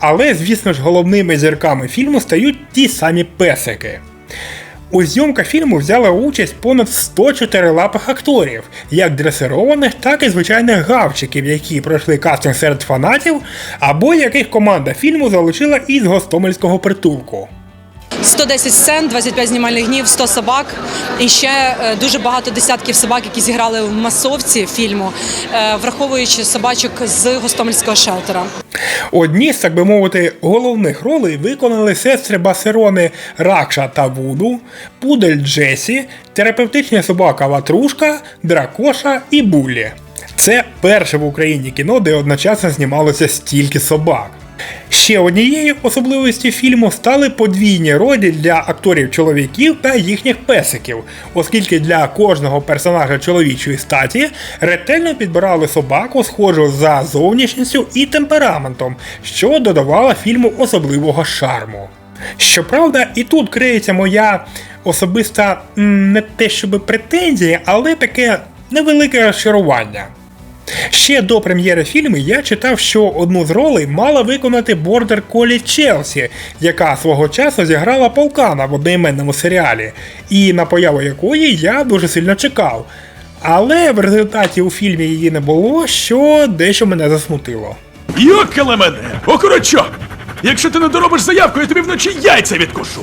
Але, звісно ж, головними зірками фільму стають ті самі песики. У зйомках фільму взяли участь понад 104 лапих акторів, як дресированих, так і звичайних гавчиків, які пройшли кастинг серед фанатів, або яких команда фільму залучила із гостомельського притулку. 110 сцен, 25 знімальних днів, 100 собак і ще е, дуже багато десятків собак, які зіграли в масовці фільму, е, враховуючи собачок з гостомельського шелтера. Одні з, так би мовити, головних ролей виконали сестри Басерони Ракша та Вуду, Пудель Джесі, терапевтична собака Ватрушка, Дракоша і Буллі. Це перше в Україні кіно, де одночасно знімалося стільки собак. Ще однією особливістю фільму стали подвійні ролі для акторів чоловіків та їхніх песиків, оскільки для кожного персонажа чоловічої статі ретельно підбирали собаку, схожу за зовнішністю і темпераментом, що додавало фільму особливого шарму. Щоправда, і тут криється моя особиста не те щоб претензія, але таке невелике розчарування. Ще до прем'єри фільму я читав, що одну з ролей мала виконати бордер Колі Челсі, яка свого часу зіграла полкана в одноіменному серіалі, і на появу якої я дуже сильно чекав. Але в результаті у фільмі її не було, що дещо мене засмутило. Йокале мене! Окорочок! Якщо ти не доробиш заявку, я тобі вночі яйця відкушу.